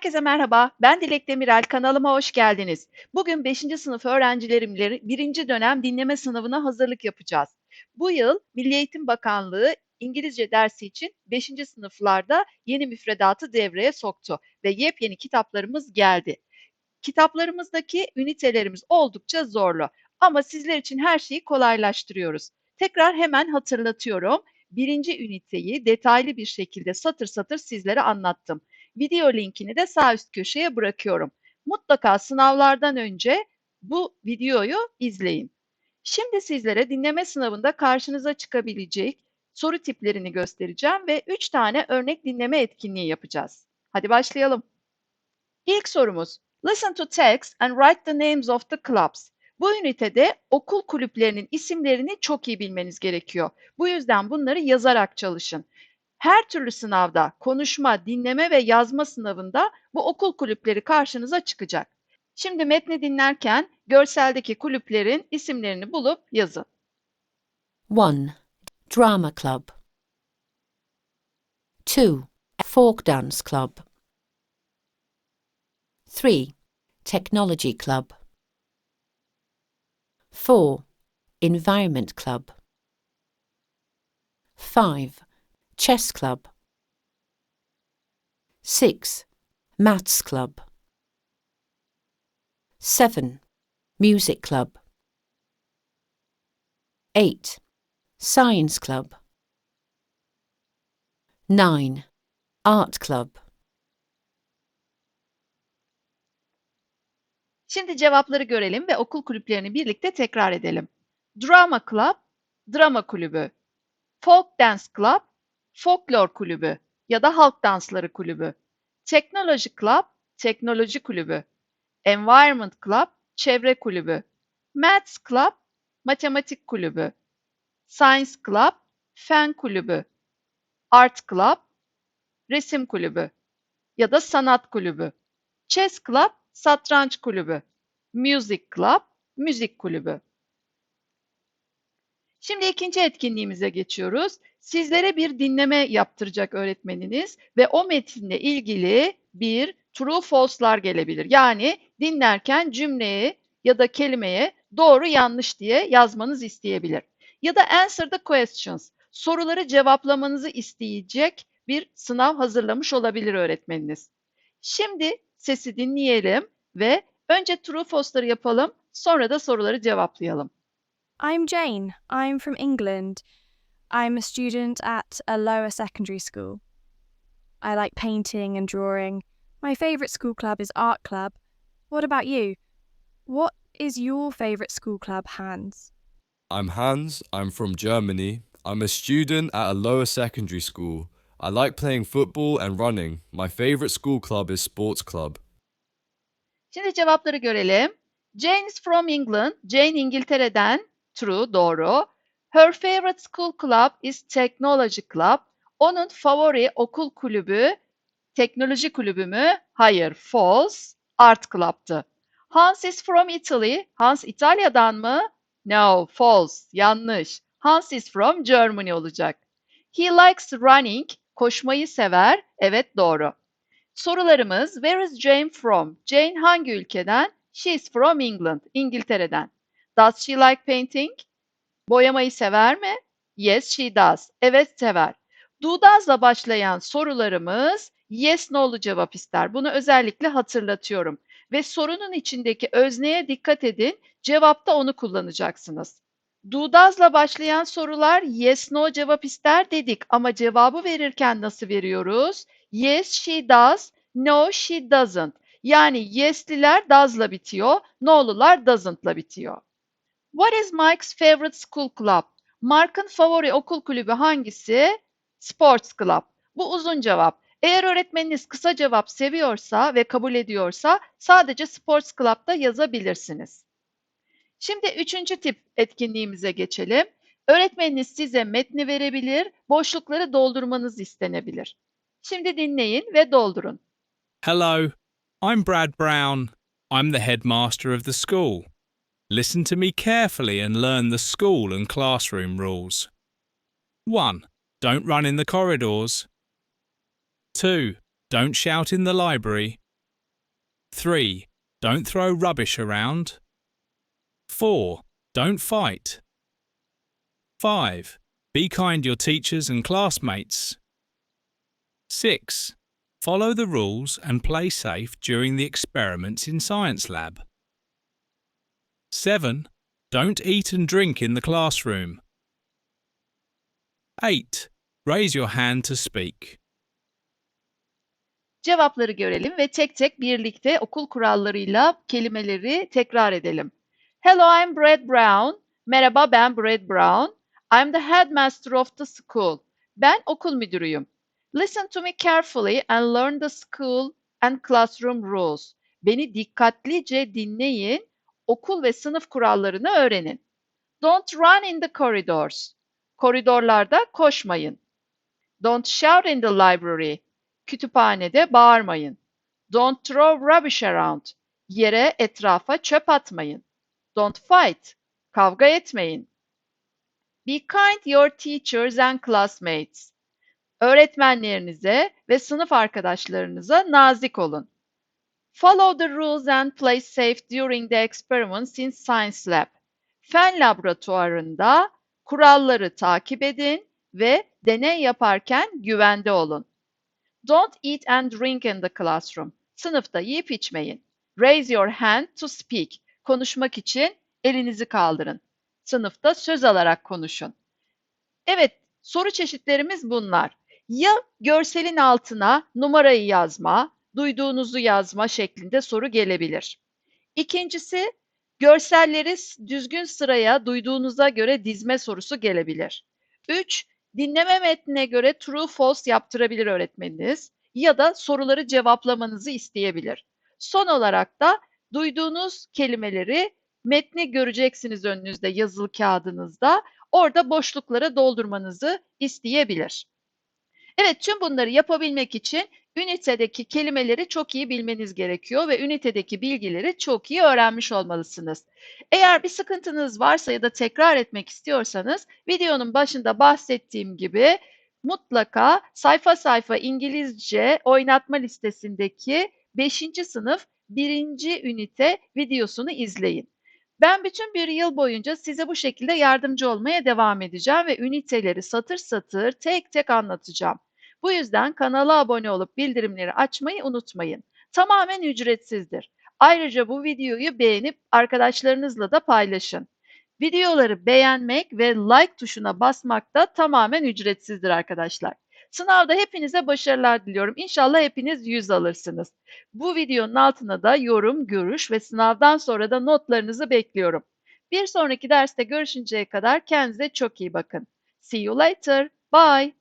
Herkese merhaba, ben Dilek Demirel, kanalıma hoş geldiniz. Bugün 5. sınıf öğrencilerimle 1. dönem dinleme sınavına hazırlık yapacağız. Bu yıl Milli Eğitim Bakanlığı İngilizce dersi için 5. sınıflarda yeni müfredatı devreye soktu ve yepyeni kitaplarımız geldi. Kitaplarımızdaki ünitelerimiz oldukça zorlu ama sizler için her şeyi kolaylaştırıyoruz. Tekrar hemen hatırlatıyorum. Birinci üniteyi detaylı bir şekilde satır satır sizlere anlattım. Video linkini de sağ üst köşeye bırakıyorum. Mutlaka sınavlardan önce bu videoyu izleyin. Şimdi sizlere dinleme sınavında karşınıza çıkabilecek soru tiplerini göstereceğim ve 3 tane örnek dinleme etkinliği yapacağız. Hadi başlayalım. İlk sorumuz. Listen to text and write the names of the clubs. Bu ünitede okul kulüplerinin isimlerini çok iyi bilmeniz gerekiyor. Bu yüzden bunları yazarak çalışın. Her türlü sınavda, konuşma, dinleme ve yazma sınavında bu okul kulüpleri karşınıza çıkacak. Şimdi metni dinlerken görseldeki kulüplerin isimlerini bulup yazın. 1. Drama Club 2. Folk Dance Club 3. Technology Club 4. Environment Club 5. Chess Club 6. Maths Club 7. Music Club 8. Science Club 9. Art Club Şimdi cevapları görelim ve okul kulüplerini birlikte tekrar edelim. Drama Club, drama kulübü. Folk Dance Club, folklor kulübü ya da halk dansları kulübü. Technology Club, teknoloji kulübü. Environment Club, çevre kulübü. Maths Club, matematik kulübü. Science Club, fen kulübü. Art Club, resim kulübü ya da sanat kulübü. Chess Club, satranç kulübü. Music Club, müzik kulübü. Şimdi ikinci etkinliğimize geçiyoruz. Sizlere bir dinleme yaptıracak öğretmeniniz ve o metinle ilgili bir true false'lar gelebilir. Yani dinlerken cümleye ya da kelimeye doğru yanlış diye yazmanız isteyebilir. Ya da answer the questions, soruları cevaplamanızı isteyecek bir sınav hazırlamış olabilir öğretmeniniz. Şimdi sesi dinleyelim ve önce true false'ları yapalım, sonra da soruları cevaplayalım. I'm Jane. I'm from England. I'm a student at a lower secondary school. I like painting and drawing. My favourite school club is art club. What about you? What is your favourite school club, Hans? I'm Hans. I'm from Germany. I'm a student at a lower secondary school. I like playing football and running. My favourite school club is sports club. Şimdi cevapları görelim. Jane is from England. Jane İngiltere'den. True, doğru. Her favorite school club is Technology Club. Onun favori okul kulübü teknoloji kulübü mü? Hayır, false. Art Club'tı. Hans is from Italy. Hans İtalya'dan mı? No, false. Yanlış. Hans is from Germany olacak. He likes running. Koşmayı sever. Evet, doğru. Sorularımız Where is Jane from? Jane hangi ülkeden? She is from England. İngiltere'den. Does she like painting? Boyamayı sever mi? Yes, she does. Evet, sever. Do does'la başlayan sorularımız yes no'lu cevap ister. Bunu özellikle hatırlatıyorum. Ve sorunun içindeki özneye dikkat edin. Cevapta onu kullanacaksınız. Do does'la başlayan sorular yes no cevap ister dedik ama cevabı verirken nasıl veriyoruz? Yes she does, no she doesn't. Yani yes'liler does'la bitiyor, no'lular doesn't'la bitiyor. What is Mike's favorite school club? Mark'ın favori okul kulübü hangisi? Sports Club. Bu uzun cevap. Eğer öğretmeniniz kısa cevap seviyorsa ve kabul ediyorsa sadece Sports Club'da yazabilirsiniz. Şimdi üçüncü tip etkinliğimize geçelim. Öğretmeniniz size metni verebilir, boşlukları doldurmanız istenebilir. Şimdi dinleyin ve doldurun. Hello, I'm Brad Brown. I'm the headmaster of the school. Listen to me carefully and learn the school and classroom rules. 1. Don't run in the corridors. 2. Don't shout in the library. 3. Don't throw rubbish around. 4. Don't fight. 5. Be kind to your teachers and classmates. 6. Follow the rules and play safe during the experiments in Science Lab. 7. Don't eat and drink in the classroom. 8. Raise your hand to speak. Cevapları görelim ve tek tek birlikte okul kurallarıyla kelimeleri tekrar edelim. Hello, I'm Brad Brown. Merhaba, ben Brad Brown. I'm the headmaster of the school. Ben okul müdürüyüm. Listen to me carefully and learn the school and classroom rules. Beni dikkatlice dinleyin, okul ve sınıf kurallarını öğrenin. Don't run in the corridors. Koridorlarda koşmayın. Don't shout in the library. Kütüphanede bağırmayın. Don't throw rubbish around. Yere, etrafa çöp atmayın. Don't fight. Kavga etmeyin. Be kind your teachers and classmates. Öğretmenlerinize ve sınıf arkadaşlarınıza nazik olun. Follow the rules and play safe during the experiments in Science Lab. Fen laboratuvarında kuralları takip edin ve deney yaparken güvende olun. Don't eat and drink in the classroom. Sınıfta yiyip içmeyin. Raise your hand to speak. Konuşmak için elinizi kaldırın. Sınıfta söz alarak konuşun. Evet, soru çeşitlerimiz bunlar. Ya görselin altına numarayı yazma, duyduğunuzu yazma şeklinde soru gelebilir. İkincisi, görselleri düzgün sıraya duyduğunuza göre dizme sorusu gelebilir. 3. Dinleme metnine göre true false yaptırabilir öğretmeniniz ya da soruları cevaplamanızı isteyebilir. Son olarak da duyduğunuz kelimeleri metni göreceksiniz önünüzde yazılı kağıdınızda. Orada boşluklara doldurmanızı isteyebilir. Evet, tüm bunları yapabilmek için ünitedeki kelimeleri çok iyi bilmeniz gerekiyor ve ünitedeki bilgileri çok iyi öğrenmiş olmalısınız. Eğer bir sıkıntınız varsa ya da tekrar etmek istiyorsanız videonun başında bahsettiğim gibi mutlaka sayfa sayfa İngilizce oynatma listesindeki 5. sınıf 1. ünite videosunu izleyin. Ben bütün bir yıl boyunca size bu şekilde yardımcı olmaya devam edeceğim ve üniteleri satır satır tek tek anlatacağım. Bu yüzden kanala abone olup bildirimleri açmayı unutmayın. Tamamen ücretsizdir. Ayrıca bu videoyu beğenip arkadaşlarınızla da paylaşın. Videoları beğenmek ve like tuşuna basmak da tamamen ücretsizdir arkadaşlar. Sınavda hepinize başarılar diliyorum. İnşallah hepiniz 100 alırsınız. Bu videonun altına da yorum, görüş ve sınavdan sonra da notlarınızı bekliyorum. Bir sonraki derste görüşünceye kadar kendinize çok iyi bakın. See you later. Bye.